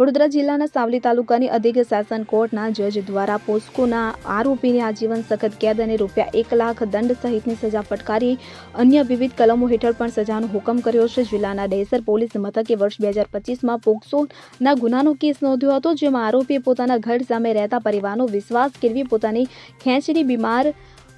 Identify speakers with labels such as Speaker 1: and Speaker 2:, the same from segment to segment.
Speaker 1: વડોદરા જિલ્લાના સાવલી તાલુકાની અધિક શાસન કોર્ટના જજ દ્વારા પોસ્કોના આરોપીને આજીવન સખત કેદ અને રૂપિયા એક લાખ દંડ સહિતની સજા ફટકારી અન્ય વિવિધ કલમો હેઠળ પણ સજાનો હુકમ કર્યો છે. જિલ્લાના ડેસર પોલીસ મથકે વર્ષ બે હજાર પચીસમાં પોક્સોના ગુનાનો કેસ નોંધ્યો હતો, જેમાં આરોપીએ પોતાના ઘર સામે રહેતા પરિવારનો વિશ્વાસ કેળવી પોતાની ખેંચની બીમાર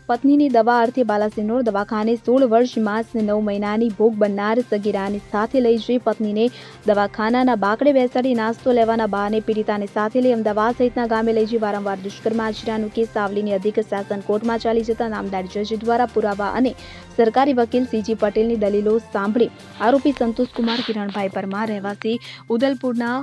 Speaker 1: પત્નીની દવા અર્થે બાલાસિનોર દવાખાને સોળ વર્ષ માસ નવ મહિનાની ભોગ બનનાર સગીરાની સાથે લઈ જઈ પત્નીને દવાખાનાના બાકડે બેસાડી નાસ્તો લેવાના બહાને પીડિતાને સાથે લઈ અમદાવાદ સહિતના ગામે લઈ જઈ વારંવાર દુષ્કર્મ આચર્યાનું કેસ સાવલીની અધિક શાસન કોર્ટમાં ચાલી જતા નામદાર જજ દ્વારા પુરાવા અને સરકારી વકીલ સીજી પટેલની દલીલો સાંભળી આરોપી સંતોષકુમાર કિરણભાઈ પરમાર રહેવાસી ઉદલપુરના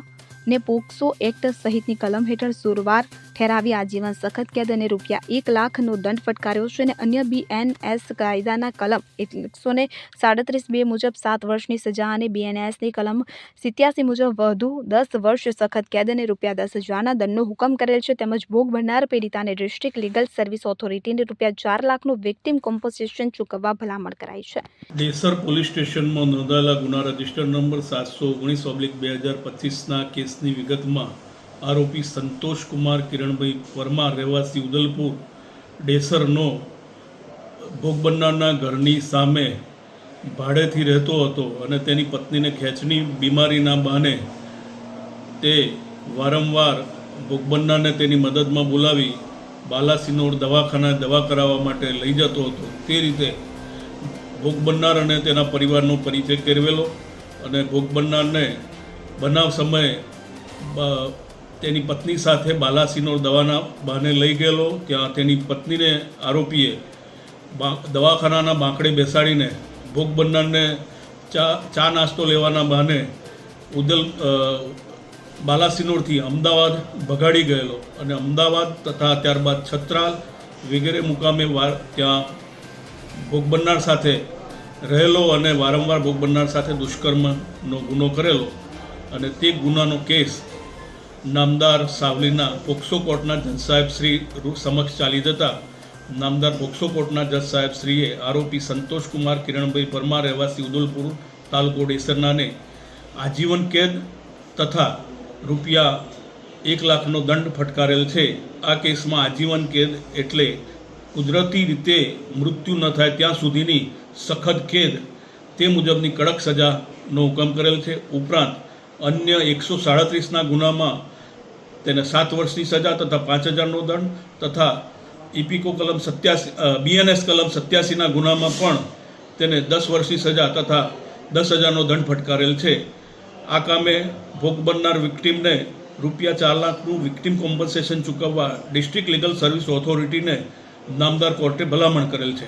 Speaker 1: ને પોક્સો એક્ટ સહિતની કલમ હેઠળ સુરવાર ઠેરાવી આજીવન સખત કેદ અને રૂપિયા એક લાખનો દંડ ફટકાર્યો છે અને અન્ય બીએનએસ કાયદાના કલમ એકસો ને સાડત્રીસ બે મુજબ સાત વર્ષની સજા અને બીએનએસની કલમ સિત્યાસી મુજબ વધુ દસ વર્ષ સખત કેદ અને રૂપિયા દસ હજારના દંડનો હુકમ કરેલ છે. તેમજ ભોગ બનનાર પીડિતાને ડિસ્ટ્રિક્ટ લીગલ સર્વિસ ઓથોરિટીને રૂપિયા ચાર લાખનું વિક્ટિમ કોમ્પોઝિશન ચૂકવવા ભલામણ કરાઈ છે.
Speaker 2: દેસર પોલીસ સ્ટેશનમાં નોંધાયેલા ગુના રજિસ્ટર નંબર સાતસો ઓગણીસ ઓબ્લિક બે હજાર પચીસના કેસની વિગતમાં આરોપી સંતોષ કુમાર, કિરણભાઈ પરમાર રહેવાસી ઉદલપુર, ડેસરનો ભોગ બનનારના ઘરની સામે ભાડેથી રહેતો હતો અને તેની પત્નીને ખેંચની બીમારીના બહાને તે વારંવાર ભોગ બનનારને તેની મદદમાં બોલાવી બાલાસિનોર દવાખાના દવા કરાવવા માટે લઈ જતો હતો. તે રીતે ભોગ બનનાર અને તેના પરિવારનો પરિચય કેળવેલો અને ભોગ બનનારને બનાવ સમયે તેની પત્ની સાથે બાલાસિનોર દવાના બહાને લઈ ગયેલો ત્યાં તેની પત્નીને આરોપીએ દવાખાનાના બાંકડે બેસાડીને ભોગ બનનારને ચા ચા નાસ્તો લેવાના બહાને ઉદલ બાલાસિનોરથી અમદાવાદ ભગાડી ગયેલો અને અમદાવાદ તથા ત્યારબાદ છત્રાલ વગેરે મુકામે વાર, ત્યાં ભોગ બનનાર સાથે રહેલો અને વારંવાર ભોગ બનનાર સાથે દુષ્કર્મનો ગુનો કરેલો. અને તે ગુનાનો કેસ નામદાર સાવલીના પોક્સો કોર્ટના જજ સાહેબ શ્રી સમક્ષ ચાલી જતા નામદાર પોક્સો કોર્ટના જજ સાહેબ શ્રીએ આરોપી સંતોષકુમાર કિરણભાઈ પરમાર, રહેવાસી ઉદલપુર તાલુકો ડેસરનાને આજીવન કેદ તથા રૂપિયા એક લાખનો દંડ ફટકારેલ છે. આ કેસમાં આજીવન કેદ એટલે કુદરતી રીતે મૃત્યુ ન થાય ત્યાં સુધીની સખત કેદ તે મુજબની કડક સજાનો હુકમ કરેલ છે. ઉપરાંત અન્ય એકસો સાડત્રીસના ગુનામાં તેને સાત વર્ષની સજા તથા પાંચ હજારનો દંડ તથા ઇપિકો કલમ સત્યાસી બીએનએસ કલમ સત્યાસીના ગુનામાં પણ તેને દસ વર્ષની સજા તથા દસ હજારનો દંડ ફટકારેલ છે. આ કામે ભોગ બનનાર વિક્ટીમને રૂપિયા ચાર લાખનું વિક્ટીમ કોમ્પન્સેશન ચૂકવવા ડિસ્ટ્રિક્ટ લીગલ સર્વિસ ઓથોરિટીને નામદાર કોર્ટે ભલામણ કરેલ છે.